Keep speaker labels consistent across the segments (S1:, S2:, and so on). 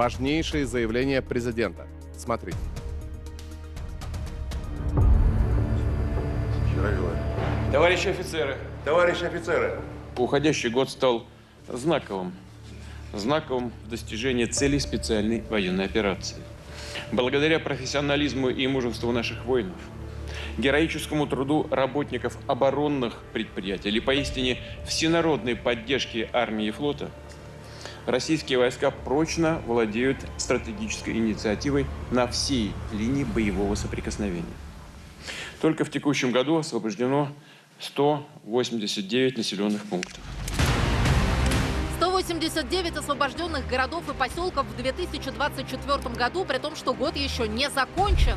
S1: Важнейшие заявления президента. Смотрите.
S2: Товарищи офицеры,
S3: Товарищи офицеры,
S2: уходящий год стал знаковым. Знаковым в достижении целей специальной военной операции. Благодаря профессионализму и мужеству наших воинов, героическому труду работников оборонных предприятий или поистине всенародной поддержки армии и флота, российские войска прочно владеют стратегической инициативой на всей линии боевого соприкосновения. Только в текущем году освобождено 189 населенных пунктов.
S4: 189 освобожденных городов и поселков в 2024 году, при том, что год еще не закончен.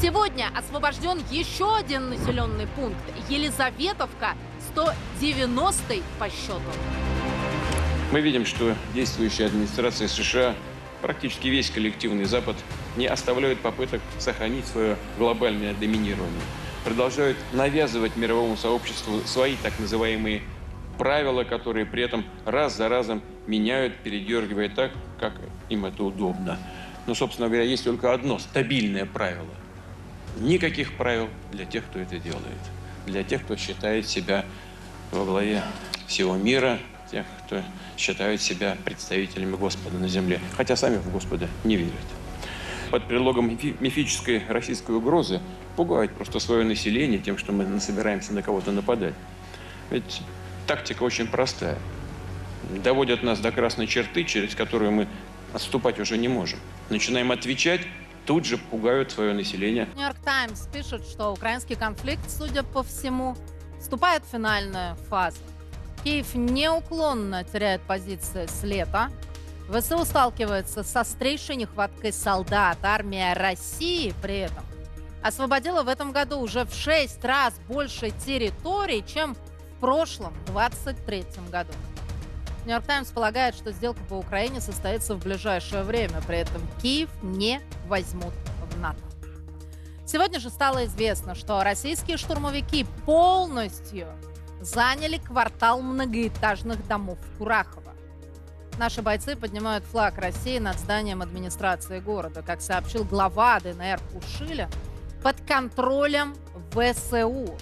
S4: Сегодня освобожден еще один населенный пункт – Елизаветовка, 190 по счету.
S2: Мы видим, что действующая администрация США, практически весь коллективный Запад, не оставляют попыток сохранить свое глобальное доминирование. Продолжают навязывать мировому сообществу свои так называемые правила, которые при этом раз за разом меняют, передергивая так, как им это удобно. Но, собственно говоря, есть только одно стабильное правило. Никаких правил для тех, кто это делает. Для тех, кто считает себя во главе всего мира, тех, кто считают себя представителями Господа на земле, хотя сами в Господа не верят. Под предлогом мифи- мифической российской угрозы пугают просто свое население тем, что мы собираемся на кого-то нападать. Ведь тактика очень простая. Доводят нас до красной черты, через которую мы отступать уже не можем. Начинаем отвечать, тут же пугают свое население.
S4: Нью-Йорк Таймс пишет, что украинский конфликт, судя по всему, вступает в финальную фазу. Киев неуклонно теряет позиции с лета. ВСУ сталкивается с острейшей нехваткой солдат. Армия России при этом освободила в этом году уже в 6 раз больше территорий, чем в прошлом, 23 году. Нью-Йорк Таймс полагает, что сделка по Украине состоится в ближайшее время. При этом Киев не возьмут в НАТО. Сегодня же стало известно, что российские штурмовики полностью заняли квартал многоэтажных домов в Курахово. Наши бойцы поднимают флаг России над зданием администрации города. Как сообщил глава ДНР Пушиля, под контролем ВСУ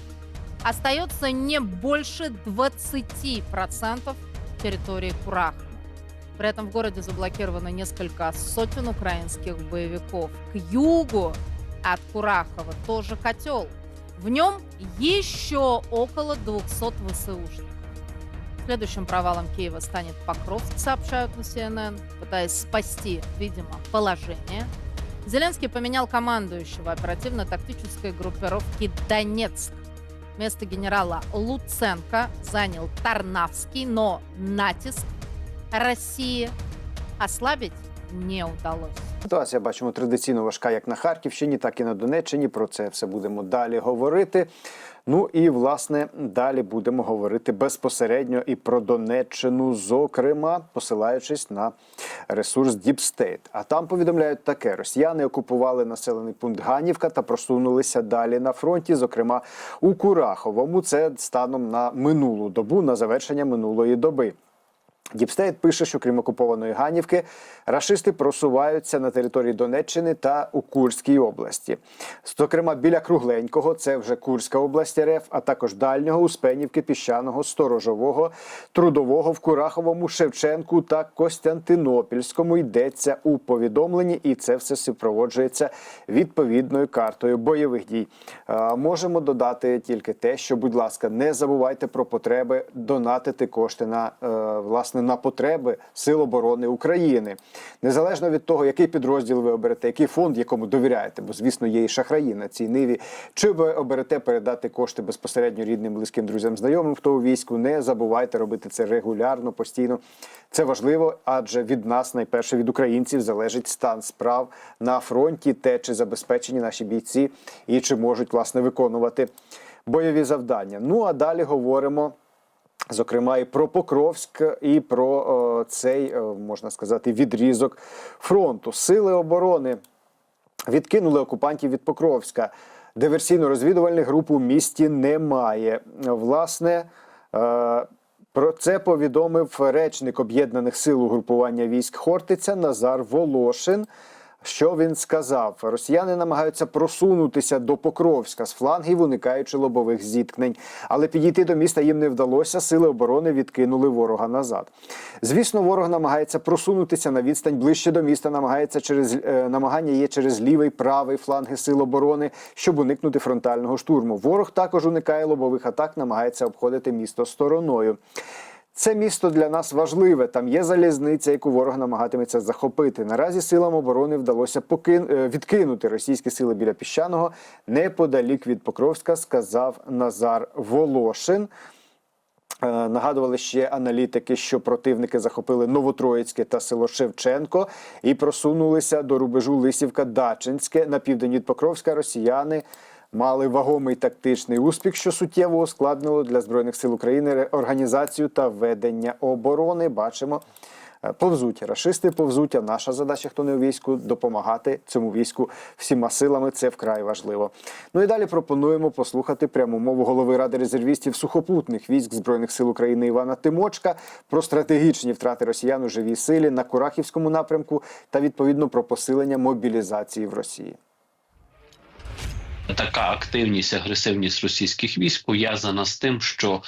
S4: остается не больше 20% территории Курахова. При этом в городе заблокировано несколько сотен украинских боевиков. К югу от Курахова тоже котел. В нем еще около 200 ВСУшников. Следующим провалом Киева станет Покровск, сообщают на CNN, пытаясь спасти, видимо, положение. Зеленский поменял командующего оперативно-тактической группировки «Донецк». Место генерала Луценко занял Тарнавский, но натиск России ослабить не удалось.
S5: Ситуація бачимо традиційно важка як на Харківщині, так і на Донеччині. Про це все будемо далі говорити. Ну і власне далі будемо говорити безпосередньо і про Донеччину, зокрема, посилаючись на ресурс Deep State. А там повідомляють таке: росіяни окупували населений пункт Ганівка та просунулися далі на фронті, зокрема у Кураховому. Це станом на минулу добу, на завершення минулої доби. Діпстейт пише, що крім окупованої Ганівки, рашисти просуваються на території Донеччини та у Курській області. Зокрема, біля Кругленького, це вже Курська область РФ, а також дальнього Успенівки, Піщаного, Сторожового, Трудового в Кураховому, Шевченку та Костянтинопільському йдеться у повідомленні, і це все супроводжується відповідною картою бойових дій. Е, Можемо додати тільки те, що, будь ласка, не забувайте про потреби донатити кошти на е, власне на потреби Сил оборони України, незалежно від того, який підрозділ ви оберете, який фонд, якому довіряєте, бо звісно є і шахраї на цій ниві. Чи ви оберете передати кошти безпосередньо рідним, близьким друзям, знайомим, хто у війську, не забувайте робити це регулярно, постійно. Це важливо, адже від нас, найперше від українців, залежить стан справ на фронті, те, чи забезпечені наші бійці і чи можуть власне виконувати бойові завдання. Ну а далі говоримо. Зокрема, і про Покровськ, і про е, цей, е, можна сказати, відрізок фронту. Сили оборони відкинули окупантів від Покровська. Диверсійно-розвідувальних груп у місті немає. Власне, е, Про це повідомив речник об'єднаних сил угрупування військ Хортиця Назар Волошин. Що він сказав? Росіяни намагаються просунутися до Покровська з флангів, уникаючи лобових зіткнень. Але підійти до міста їм не вдалося. Сили оборони відкинули ворога назад. Звісно, ворог намагається просунутися на відстань ближче до міста. Намагається через е, намагання є через лівий правий фланги сил оборони, щоб уникнути фронтального штурму. Ворог також уникає лобових атак, намагається обходити місто стороною. Це місто для нас важливе. Там є залізниця, яку ворог намагатиметься захопити. Наразі силам оборони вдалося покин... е, відкинути російські сили біля піщаного неподалік від Покровська, сказав Назар Волошин. Е, Нагадували ще аналітики, що противники захопили Новотроїцьке та село Шевченко і просунулися до рубежу Лисівка-Дачинське на південь від Покровська. Росіяни мали вагомий тактичний успіх, що суттєво ускладнило для збройних сил України ре- організацію та ведення оборони. Бачимо. е, Повзуть рашисти, повзуть. А наша задача, хто не у війську, допомагати цьому війську всіма силами. Це вкрай важливо. Ну і далі пропонуємо послухати пряму мову голови ради резервістів сухопутних військ збройних сил України Івана Тимочка про стратегічні втрати росіян у живій силі на Курахівському напрямку та відповідно про посилення мобілізації в Росії.
S3: Така активність, агресивність російських військ пов'язана з тим, що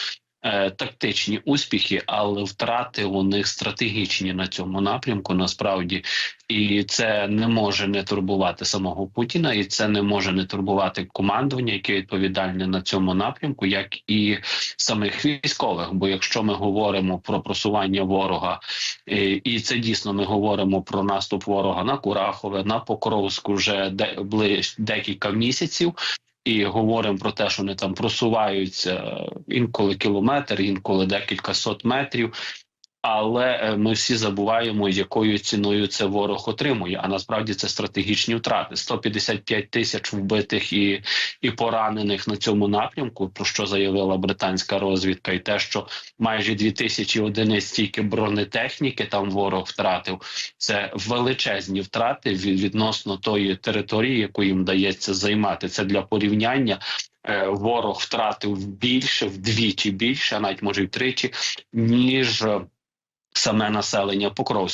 S3: тактичні успіхи, але втрати у них стратегічні на цьому напрямку насправді, і це не може не турбувати самого Путіна, і це не може не турбувати командування, яке відповідальне на цьому напрямку, як і самих військових. Бо якщо ми говоримо про просування ворога, е, і це дійсно ми говоримо про наступ ворога на Курахове, на Покровську вже де декілька місяців. І говоримо про те, що вони там просуваються е, інколи кілометр, інколи декілька сот метрів. Але е, ми всі забуваємо, якою ціною це ворог отримує. А насправді це стратегічні втрати: 155 тисяч вбитих і, і поранених на цьому напрямку. Про що заявила британська розвідка, і те, що майже 2000 одиниць стільки бронетехніки там ворог втратив. Це величезні втрати від, відносно тої території, яку їм дається займати. Це для порівняння. Е, Ворог втратив більше вдвічі більше, а навіть може й втричі, ніж саме населення Покровська.